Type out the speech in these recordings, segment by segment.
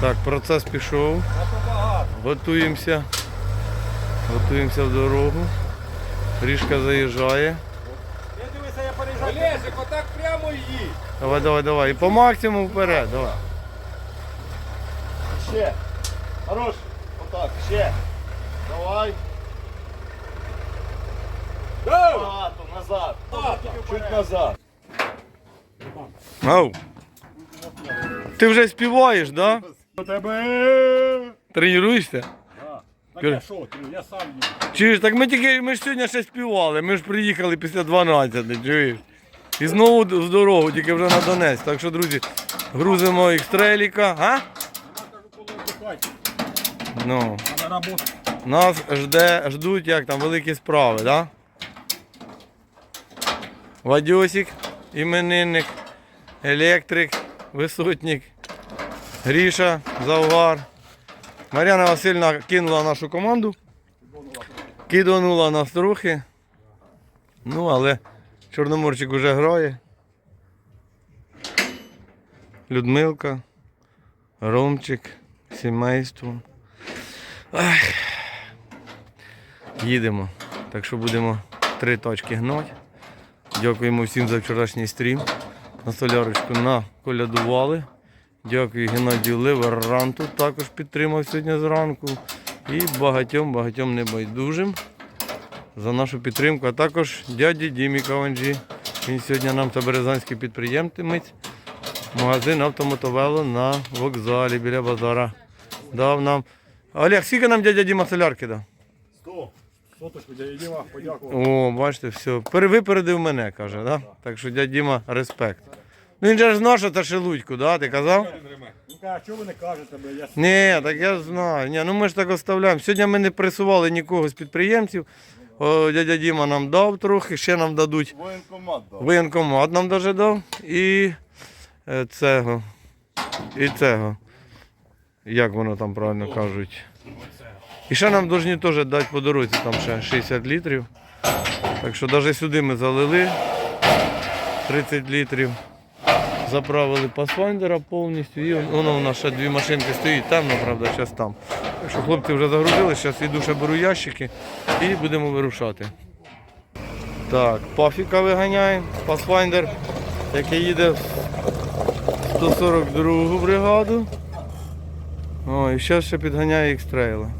Так, процес пішов. Готуємося. Готуємося в дорогу. Ріжка заїжджає. Я дивися, я переїжджаю. Олежик, отак прямо їдь. Давай, давай, давай. І по максимуму вперед. Давай. Ще. Хорош. Отак, ще. Давай. Багато, назад. Чуть назад. Ау. Ти вже співаєш, да? Тебе. Тренуєшся? Так я що, ти? я сам їду. Чуєш, так ми тільки ми ж сьогодні ще співали, ми ж приїхали після 12, чуєш? І знову в дорогу, тільки вже на Донець. Так що, друзі, грузимо екстреліка. А? Я кажу, коли отдихати, Ну, а на роботу. нас жде, ждуть як там великі справи, да? Вадьосик, іменинник, електрик, висотник, Гріша, Завгар. Мар'яна Васильівна кинула нашу команду. Киданула нас трохи. Ну, але Чорноморчик уже грає. Людмилка, Ромчик, сімейство. Ах. Їдемо. Так що будемо три точки гнати. Дякуємо всім за вчорашній стрім. На солярочку наколядували. Дякую Геннадію Леверанту, також підтримав сьогодні зранку. І багатьом-багатьом небайдужим за нашу підтримку. А також дяді Дімі Каванджі. Він сьогодні нам це березанський підприємець. Магазин автомотовело на вокзалі біля базара. Дав нам. Олег, скільки нам дядя Діма солярки дав? Сто. Соточку дядя Діма, подякував. О, бачите, все. Випередив мене, каже, да? Так що дядя Діма, респект. Ну він же ж знав, що це шелудько, да? Ти казав? Ну каже, чого ви не кажете, бо я Ні, так я знаю. Ні, ну ми ж так оставляємо. Сьогодні ми не пресували нікого з підприємців. О, дядя Діма нам дав трохи, ще нам дадуть. Воєнкомат дав. Воєнкомат нам даже дав. І е, цього. І цього. Як воно там правильно кажуть. І ще нам повинні теж дати по дорозі там ще 60 літрів. Так що навіть сюди ми залили 30 літрів. Заправили пасфайндера повністю. І воно у нас ще дві машинки стоїть, темно, правда, зараз там. Так що хлопці вже загрузили, зараз іду ще беру ящики і будемо вирушати. Так, пафіка виганяємо, Pathfinder, який їде в 142 бригаду. О, і зараз ще підганяє екстрейла.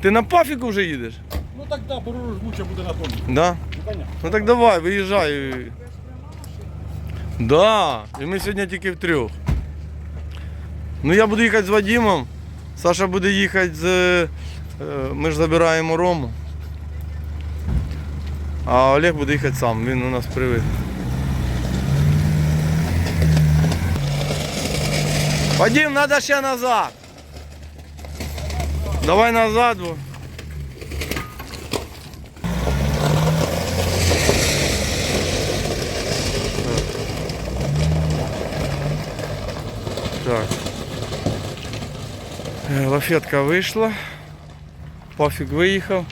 Ти на пафіку вже їдеш? Ну так да, пору жгуче буде на тому. Да? Ну. Ну так давай, виїжджай. Да, і ми сьогодні тільки втрьох. Ну я буду їхати з Вадимом, Саша буде їхати з. е, Ми ж забираємо Рому. А Олег буде їхати сам, він у нас привик. Вадим, треба ще назад. Давай назад. бо. Так. Е, Лафетка вийшла. Пафік виїхав.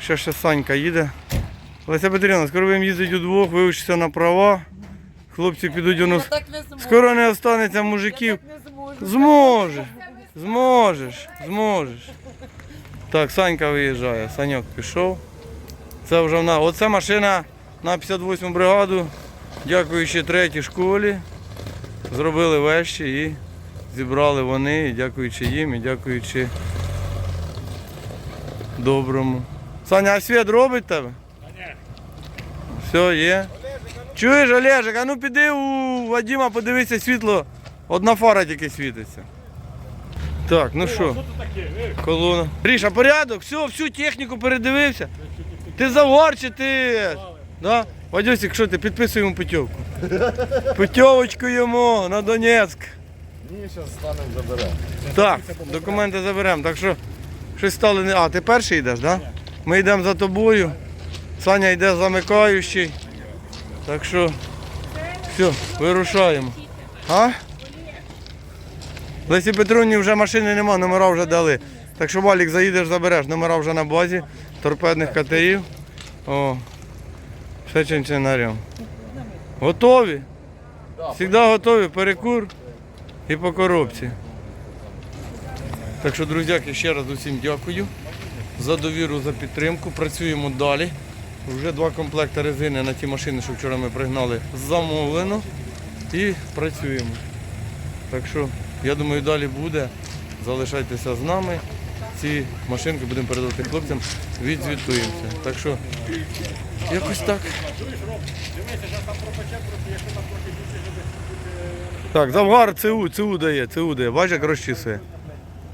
Ще ще Санька їде. Леся Петрівна, скоро будемо їздити удвох, вивчитися на права. Хлопці підуть у нас. Скоро не останеться мужиків. Зможеш. Зможеш. Зможеш. Так, Санька виїжджає. Саньок пішов. Це вже вона. Оце машина на 58 бригаду. Дякуючи третій школі. Зробили вещі і зібрали вони. І дякуючи їм, і дякуючи доброму. Саня, а світ робить тебе? Все, є. Чуєш, Олежик, а ну піди у Вадима, подивися світло. Одна фара тільки світиться. Так, ну що? Е, колона. Ріша, порядок, все, всю техніку передивився. Ти завар чи ти. Да? Вадюсик, що ти, підписуй йому путівку. Путівочку йому на Донецьк. Ні, зараз станемо заберемо. Так, документи заберемо. Так що щось стало не. А, ти перший йдеш, так? Да? Ми йдемо за тобою. Саня йде замикаючий. Так що все, вирушаємо. А? Лесі Петруні вже машини нема, номера вже дали. Так що Валік заїдеш, забереш, номера вже на базі, торпедних катерів. О, все чинчинарем. Готові? Завжди готові, перекур. І по коробці. Так що, друзяки, ще раз усім дякую за довіру, за підтримку. Працюємо далі. Вже два комплекти резини на ті машини, що вчора ми пригнали, замовлено. І працюємо. Так що, я думаю, далі буде. Залишайтеся з нами. Ці машинки будемо передавати хлопцям, відзвітуємося. Так що, якось так. Так, Завгар ЦУ, ЦУ дає, ЦУ дає. Бач, як розчісує.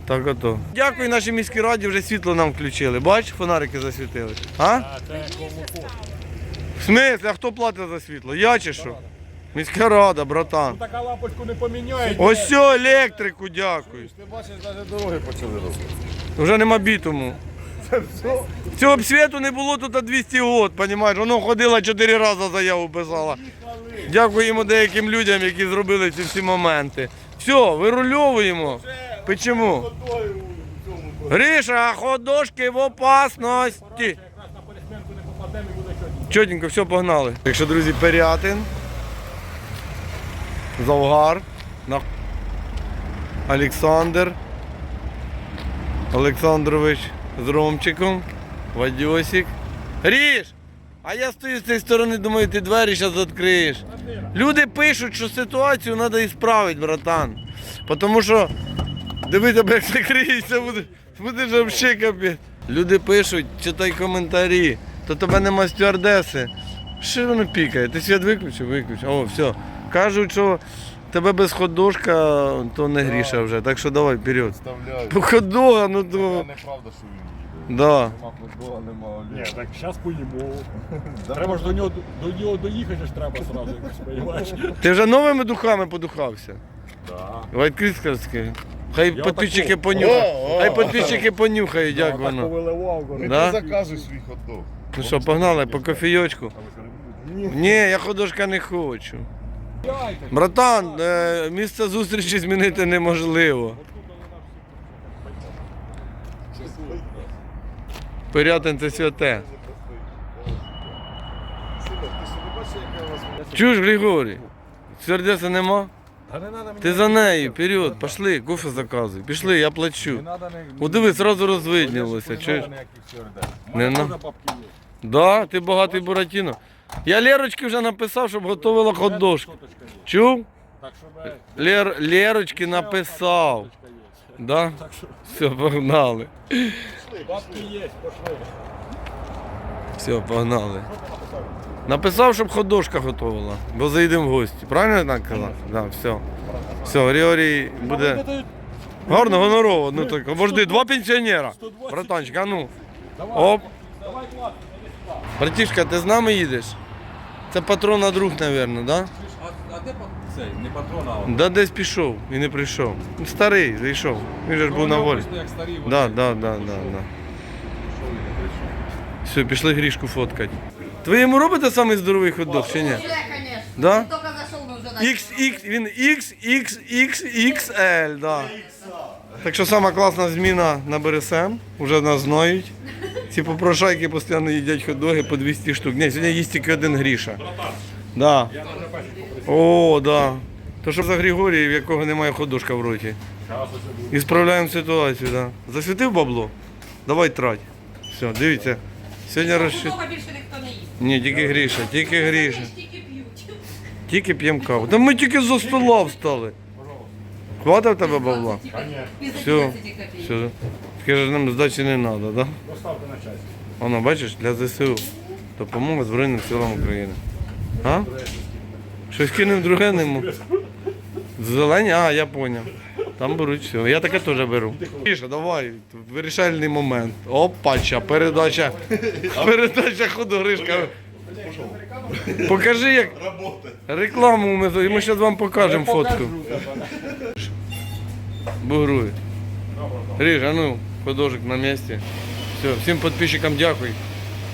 Так ото. Дякую нашій міській раді, вже світло нам включили. Бач, фонарики засвітили. А? В смислі, а хто платить за світло? Я чи що? Міська рада, братан. Така лампочку не поміняють. Ось все, електрику, дякую. Ти бачиш, навіть дороги почали робити. Вже нема бітуму. Цього б світу не було тут 200 год, понімаєш? Воно ходила 4 рази заяву писала. Дякуємо деяким людям, які зробили ці всі моменти. Все, вирульовуємо. Почему? Гриша, ходошки в опасності. Чотенько. Все, погнали. Так що, друзі, Перятин, Завгар. Олександр, Олександрович з Ромчиком, Вадьосик. Ріж! А я стою з цієї сторони, думаю, ти двері зараз відкриєш. Люди пишуть, що ситуацію треба ісправити, братан. Тому що, дивися, як закриється, буде, буде ж взагалі капець. Люди пишуть, читай коментарі, то тебе нема стюардеси. Що воно пікає? Ти світ виключив? Виключив. О, все. Кажуть, що тебе без ходошка, то не гріша вже. Так що давай, вперед. Ходога, ну Це то. неправда, що він. Да. Нема футбола, нема Ні, олія. так зараз поїмо. Треба ж до нього, до нього доїхати ж треба сразу, якось, понимаєш? Ти вже новими духами подухався. Да. Вайткріскарський. Хай Я підписчики такого. понюхають. О, о. Хай підписчики понюхають, як Так воно. повиливав. Ти Да? заказуй свій хот-дог. Ну що, погнали по кофійочку. Ні. Ні, я ходошка не хочу. Братан, е, місце зустрічі змінити неможливо. Порятин це святе. Чуєш, Григорій? Сердеса нема? Ти за нею, вперед, пішли, кофе заказуй. Пішли, я плачу. Не надо не... О, диви, зразу розвиднілося, чуєш? Не на. Да, ти багатий Буратіно. Я Лерочки вже написав, щоб готувала ходошку. Чув? Лер, Лерочки написав. Да? Так що Все, погнали. бабки є, пошли. Все, погнали. Написав, щоб ходошка готувала, бо заїдемо в гості. Правильно я так казав? Да, все. Все, Григорій буде гарно, гонорово. Ну так, обожди, два пенсіонера. Братанчик, а ну. Оп. Братішка, ти з нами їдеш? Це патрона друг, мабуть, да? А, де па- цей, не патрон, а он? Да десь пішов і не прийшов. Ну, Старий, зайшов. Він же ж був на волі. Як старі, вони Да, да, да, да, да. Все, пішли грішку фоткати. Ви йому робите самий здоровий хот-дог чи ні? Конечно. Да? Только зашел, мы уже начали. XX, він XXXXL, да. Так що сама класна зміна на БРСМ, вже нас знають. Ці попрошайки постійно їдять хот-доги по 200 штук. Ні, сьогодні їсть тільки один гріша. Да. О, да. То що за Григорій, в якого немає ходошка в роті. І справляємо ситуацію, да. Засвітив бабло? Давай трать. Все, дивіться. Сьогодні розчит. Більше ніхто не їсть. Ні, тільки Гріша, тільки Гріша. Тільки п'ють. Тільки п'ємо каву. Та ми тільки за стола встали. Хватить в тебе бабла? Все, 11 копійок. все. Скажи, нам здачі не треба, да? Поставте на час. Воно, бачиш, для ЗСУ. Допомога Збройним силам України. А? Щось кинемо друге не можу. Зелені, а, я зрозумів. Там беруть все. Я таке теж беру. Тише, давай, вирішальний момент. Опача, передача. Передача ходоришка. Покажи, як рекламу ми, за- ми зараз вам покажемо фотку. Бугрує. Ріж, а ну, художник на місці. Все, всім підписчикам дякую.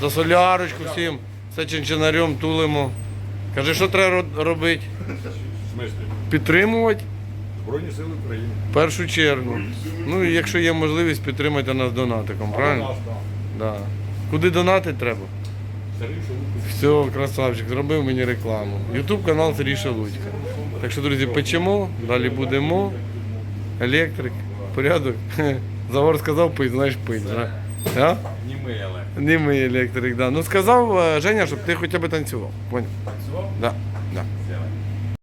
За солярочку всім. Все чинчинарем тулимо. Кажи, що треба робити? Підтримувати Збройні сили України. в першу чергу. Ну і якщо є можливість, підтримайте нас донатиком, правильно? Да. Куди донатити треба? Все, красавчик, зробив мені рекламу. Ютуб канал Сергій Шелудько. Так що, друзі, печемо, далі будемо. Електрик, порядок. Завор сказав пить, знаєш пить. Да? Да? Німий. Не ми електрик, да. Ну сказав е, Женя, щоб ти хоча б танцював. Поняв? Танцював? Да.